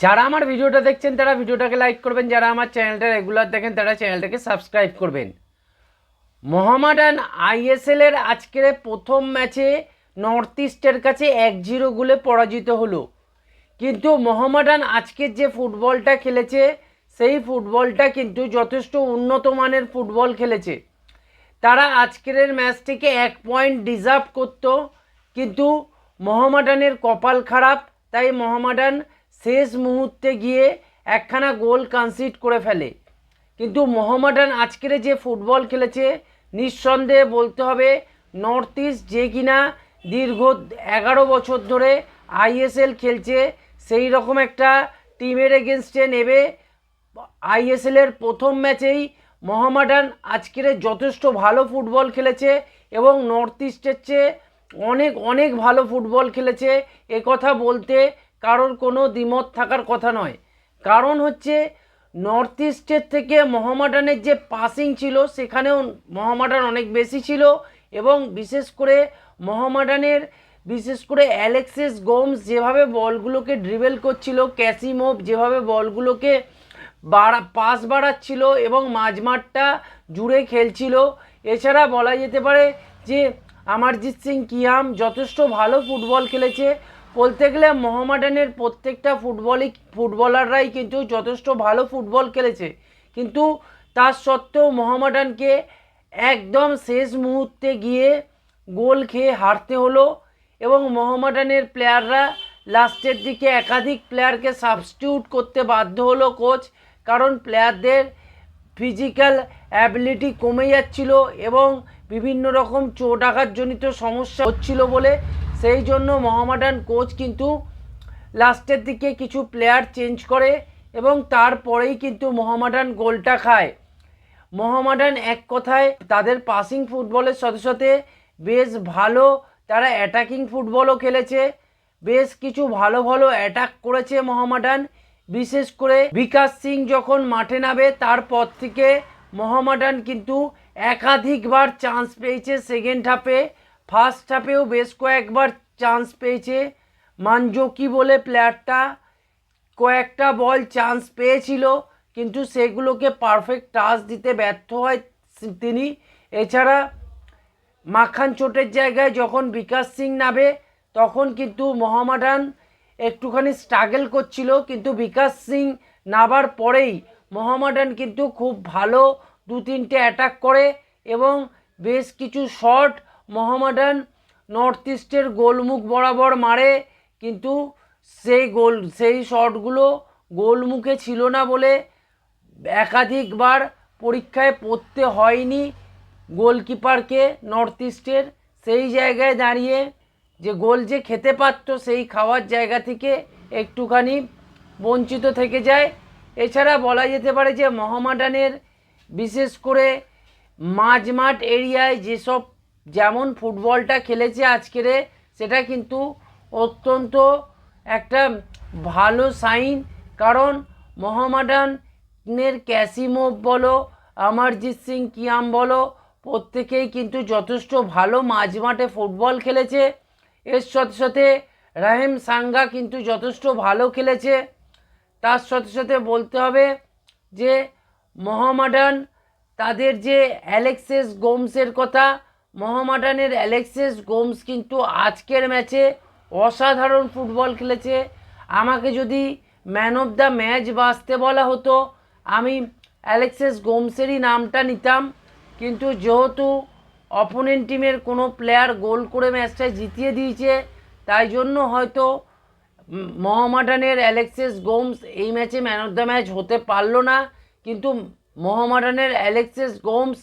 যারা আমার ভিডিওটা দেখছেন, তারা ভিডিওটাকে লাইক করবেন। যারা আমার চ্যানেলটা রেগুলার দেখেন, তারা চ্যানেলটাকে সাবস্ক্রাইব করবেন। মোহামেডান আইএসএল এর আজকের প্রথম ম্যাচে নর্থ ইস্টের কাছে এক জিরো গোলে পরাজিত হলো। কিন্তু মোহামেডান আজকের যে ফুটবলটা খেলেছে, সেই ফুটবলটা কিন্তু যথেষ্ট উন্নত মানের ফুটবল খেলেছে। তারা আজকের ম্যাচটিকে এক পয়েন্ট ডিজার্ভ করতো, কিন্তু মোহামেডানের কপাল খারাপ, তাই মোহামেডান শেষ মুহূর্তে গিয়ে একখানা গোল কনসিড করে ফেলে। কিন্তু মোহামেডান আজকের যে ফুটবল খেলেছে, নিঃসন্দেহে বলতে হবে নর্থ ইস্ট যে কিনা দীর্ঘ এগারো বছর ধরে আইএসএল খেলছে, সেই রকম একটা টিমের এগেনস্টে নেবে। আইএসএলের প্রথম ম্যাচেই মোহামেডান আজকের যথেষ্ট ভালো ফুটবল খেলেছে এবং নর্থ ইস্টের চেয়ে অনেক অনেক ভালো ফুটবল খেলেছে। কথা বলতে কারোর কোনো দ্বিমত থাকার কথা নয়। কারণ হচ্ছে নর্থ ইস্টের থেকে মোহামেডানের যে পাসিং ছিল, সেখানেও মোহামেডান অনেক বেশি ছিল এবং বিশেষ করে মোহামেডানের বিশেষ করে অ্যালেক্সিস গোমস যেভাবে বলগুলোকে ড্রিবেল করছিল ক্যাসিমোভ যেভাবে বলগুলোকে বাড়া পাস বাড়াচ্ছিল এবং মাঝমাঠটা জুড়ে খেলছিল। এছাড়া বলা যেতে পারে যে আমারজিৎ সিং কিয়াম যথেষ্ট ভালো ফুটবল খেলেছে। বলতে গেলে মোহামেডানের প্রত্যেকটা ফুটবলই, ফুটবলাররাই কিন্তু যথেষ্ট ভালো ফুটবল খেলেছে। কিন্তু তার সত্ত্বেও মোহামেডানকে একদম শেষ মুহূর্তে গিয়ে গোল খেয়ে হারতে হলো এবং মোহামেডানের প্লেয়াররা লাস্টের দিকে একাধিক প্লেয়ারকে সাবস্টিটিউট করতে বাধ্য হলো কোচ, কারণ প্লেয়ারদের ফিজিক্যাল অ্যাবিলিটি কমে যাচ্ছিল এবং বিভিন্ন রকম চোট আঘাতজনিত সমস্যা হচ্ছিল বলে সেই জন্য মহামাডান কোচ কিন্তু লাস্টের দিকে কিছু প্লেয়ার চেঞ্জ করে এবং তারপরেই কিন্তু মহামাডান গোলটা খায়। মহামাডান এক কথায় তাদের পাসিং ফুটবলের সাথে সাথে বেশ ভালো তারা অ্যাটাকিং ফুটবলও খেলেছে, বেশ কিছু ভালো ভালো অ্যাটাক করেছে মহামাডান বিশেষ করে বিকাশ সিং যখন মাঠে নামে, তারপর থেকে মহামাডান কিন্তু একাধিকবার চান্স পেয়েছে সেকেন্ড হাফে ফার্স্ট হাফেও বেশ কয়েকবার চান্স পেয়েছে। মানজোকি বলে প্লেয়ারটা কয়েকটা বল চান্স পেয়েছিল, কিন্তু সেগুলোকে পারফেক্ট টাচ দিতে ব্যর্থ হয় তিনি। এছাড়া মাখান চোটের জায়গায় যখন বিকাশ সিং নামে, তখন কিন্তু মোহামেডান একটুখানি স্ট্রাগল করছিল, কিন্তু বিকাশ সিং নাবার পরেই মোহামেডান কিন্তু খুব ভালো দু তিনটে অ্যাটাক করে এবং বেশ কিছু শট মোহামেডান নর্থ ইস্টের গোলমুখ বরাবর মারে, কিন্তু সেই গোল, সেই শটগুলো গোলমুখে ছিল না বলে একাধিকবার পরীক্ষায় পড়তে হয়নি গোলকিপারকে নর্থ ইস্টের সেই জায়গায় দাঁড়িয়ে যে গোল যে খেতে পারত, সেই খাওয়ার জায়গা থেকে একটুখানি বঞ্চিত থেকে যায়। এছাড়া বলা যেতে পারে যে মোহামেডানের বিশেষ করে মাঝমাঠ এরিয়ায় যেসব যেমন ফুটবলটা খেলেছে আজকেরে, সেটা কিন্তু অত্যন্ত একটা ভালো সাইন কারণ মোহামেডানের ক্যাসিমোভ বলো, অমরজিৎ সিং কিয়াম বলো, প্রত্যেকেই কিন্তু যথেষ্ট ভালো মাঝমাঠে ফুটবল খেলেছে। এর সাথে সাথে রাহেম সাঙ্গা কিন্তু যথেষ্ট ভালো খেলেছে। তার সাথে সাথে বলতে হবে যে, মোহামেডান তাদের যে অ্যালেক্সেস গোমসের কথা মোহামেডানের অ্যালেক্সেস গোমস কিন্তু আজকের ম্যাচে অসাধারণ ফুটবল খেলেছে। আমাকে যদি ম্যান অফ দ্য ম্যাচ বাঁচতে বলা হতো, আমি অ্যালেক্সেস গোমসেরই নামটা নিতাম। কিন্তু যেহেতু অপোনেন্ট টিমের কোনো প্লেয়ার গোল করে ম্যাচটা জিতিয়ে দিয়েছে, তাই জন্য হয়তো মোহামেডানের অ্যালেক্সেস গোমস এই ম্যাচে ম্যান অফ দ্য ম্যাচ হতে পারল না। কিন্তু মোহামেডানের অ্যালেক্সেস গোমস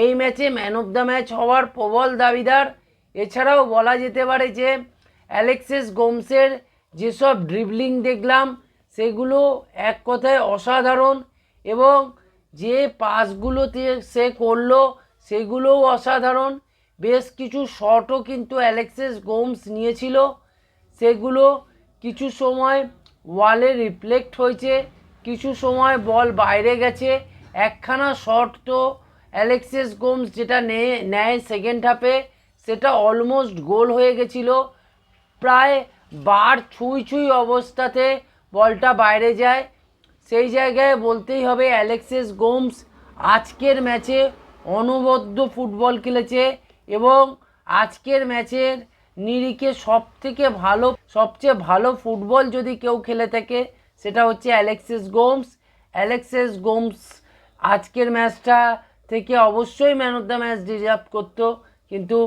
এই ম্যাচে ম্যান অফ দ্য ম্যাচ হওয়ার প্রবল দাবিদার। এছাড়াও বলা যেতে পারে যে অ্যালেক্সিস গোমসের যেসব ড্রিবলিং দেখলাম, সেগুলো এক কথায় অসাধারণ এবং যে পাসগুলোতে সে করল, সেগুলোও অসাধারণ। বেশ কিছু শটও কিন্তু অ্যালেক্সিস গোমস নিয়েছিল। সেগুলো কিছু সময় ওয়ালে রিফ্লেক্ট হয়েছে, কিছু সময় বল বাইরে গেছে। একখানা শট তো অ্যালেক্সিস গোমস যেটা নেয় সেকেন্ড হাফে সেটা অলমোস্ট গোল হয়ে গেছিল। প্রায় বার ছুঁই ছুঁই অবস্থাতে বলটা বাইরে যায়। সেই জায়গায় বলতেই হবে অ্যালেক্সিস গোমস আজকের ম্যাচে অনবদ্য ফুটবল খেলেছে এবং আজকের ম্যাচের নিরিখে সব থেকে ভালো, সবচেয়ে ভালো ফুটবল যদি কেউ খেলে থাকে, সেটা হচ্ছে অ্যালেক্সিস গোমস। অ্যালেক্সিস গোমস আজকের ম্যাচটা থেকে অবশ্যই man of the match deserve করতো। কিন্তু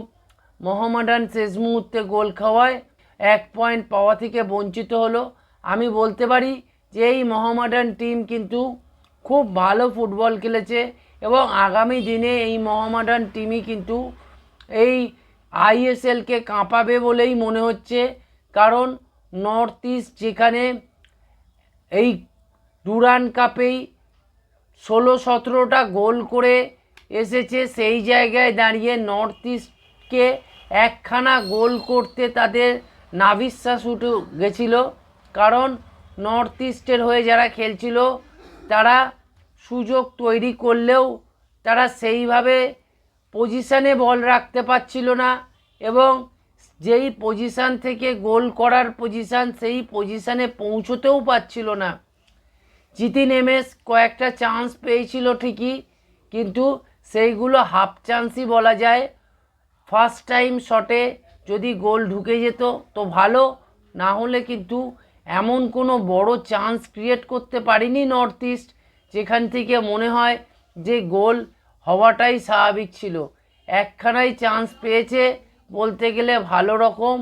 মোহামেডান শেষ মুহূর্তে গোল খাওয়ায়, এক পয়েন্ট পাওয়া থেকে বঞ্চিত হলো। আমি বলতে পারি যে এই মোহামেডান টিম কিন্তু খুব ভালো ফুটবল খেলেছে এবং আগামী দিনে এই মোহামেডান টিমই কিন্তু এই আইএসএলকে কাঁপাবে বলেই মনে হচ্ছে। কারণ নর্থ ইস্ট যেখানে এই ডুরান কাপেই ষোলো সতেরোটা গোল করে এসেছে। সেই জায়গায় দাঁড়িয়ে নর্থ ইস্টকে একখানা গোল করতে তাদের নাবিশ্বাস উঠে গেছিল। কারণ নর্থ ইস্টের হয়ে যারা খেলছিল, তারা সুযোগ তৈরি করলেও তারা সেইভাবে পজিশানে বল রাখতে পারছিল না এবং যেই পজিশান থেকে গোল করার পজিশান সেই পজিশানে পৌঁছতেও পারছিল না। জিতিন এমএস কয়েকটা চান্স পেয়েছিল ঠিকই, কিন্তু সেইগুলো হাফ চান্সই বলা যায়। ফার্স্ট টাইম শটে যদি গোল ঢুকে যেত তো ভালো, না হলে কিন্তু এমন কোনো বড় চান্স ক্রিয়েট করতে পারিনি নর্থ ইস্ট যেখান থেকে মনে হয় যে গোল হওয়াটাই স্বাভাবিক ছিল। একখানাই চান্স পেয়েছে বলতে গেলে ভালো রকম,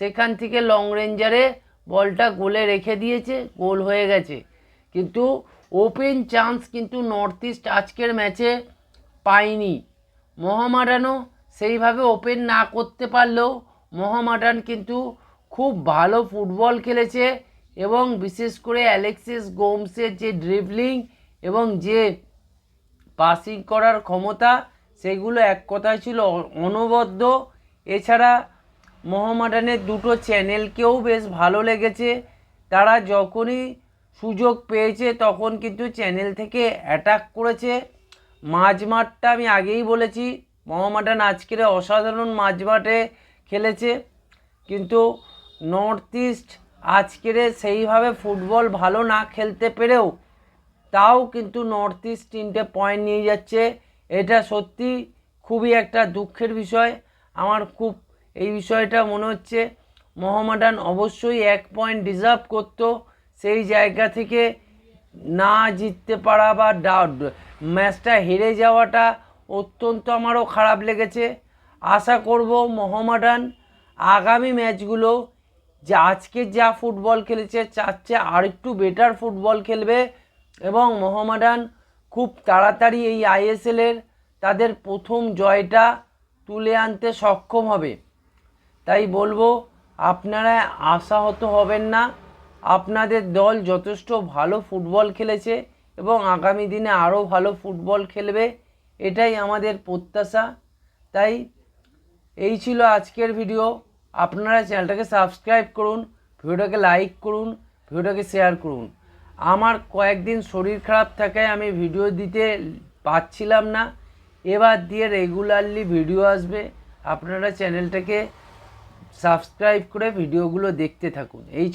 সেখান থেকে লং রেঞ্জারে বলটা গোলে রেখে দিয়েছে, গোল হয়ে গেছে। কিন্তু ওপেন চান্স কিন্তু নর্থ ইস্ট আজকের ম্যাচে পায়নি। মোহামেডানও সেইভাবে ওপেন না করতে পারলেও মোহামেডান কিন্তু খুব ভালো ফুটবল খেলেছে এবং বিশেষ করে অ্যালেক্সিস গোমসের যে ড্রিবলিং এবং যে পাসিং করার ক্ষমতা, সেগুলো এক কথায় ছিল অনবদ্য। এছাড়া মোহামেডানের দুটো চ্যানেলকেও বেশ ভালো লেগেছে। তারা যখনই সুযোগ পেয়েছে তখন কিন্তু চ্যানেল থেকে অ্যাটাক করেছে। মাঝমাঠটা আমি আগেই বলেছি, মোহামেডান আজকের অসাধারণ মাঝমাঠে খেলেছে। কিন্তু নর্থ ইস্ট আজকের সেইভাবে ফুটবল ভালো না খেলতে পেরেও তাও কিন্তু নর্থ ইস্ট তিনটে পয়েন্ট নিয়ে যাচ্ছে। এটা সত্যি খুবই একটা দুঃখের বিষয়। আমার খুব এই বিষয়টা মনে হচ্ছে, মোহামেডান অবশ্যই এক পয়েন্ট ডিজার্ভ করতো। সেই জায়গা থেকে না জিততে পারা বা ডা- ম্যাচটা হেরে যাওয়াটা অত্যন্ত আমারও খারাপ লেগেছে। আশা করব মোহামেডান আগামী ম্যাচগুলো যে আজকে যা ফুটবল খেলেছে, তার চেয়ে আরেকটু বেটার ফুটবল খেলবে এবং মোহামেডান খুব তাড়াতাড়ি এই আইএসএলের তাদের প্রথম জয়টা তুলে আনতে সক্ষম হবে। তাই বলব, আপনারা আশাহত হবেন না। আপনাদের দল যথেষ্ট ভালো ফুটবল খেলেছে এবং আগামী দিনে আরও ভালো ফুটবল খেলবে, এটাই আমাদের প্রত্যাশা। তাই এই ছিল আজকের ভিডিও আপনারা চ্যানেলটাকে সাবস্ক্রাইব করুন, ভিডিওটাকে লাইক করুন, ভিডিওটাকে শেয়ার করুন। আমার কয়েকদিন শরীর খারাপ থাকায় আমি ভিডিও দিতে পারছিলাম না। এবার দিয়ে রেগুলারলি ভিডিও আসবে। আপনারা চ্যানেলটাকে সাবস্ক্রাইব করে ভিডিওগুলো দেখতে থাকুন। এই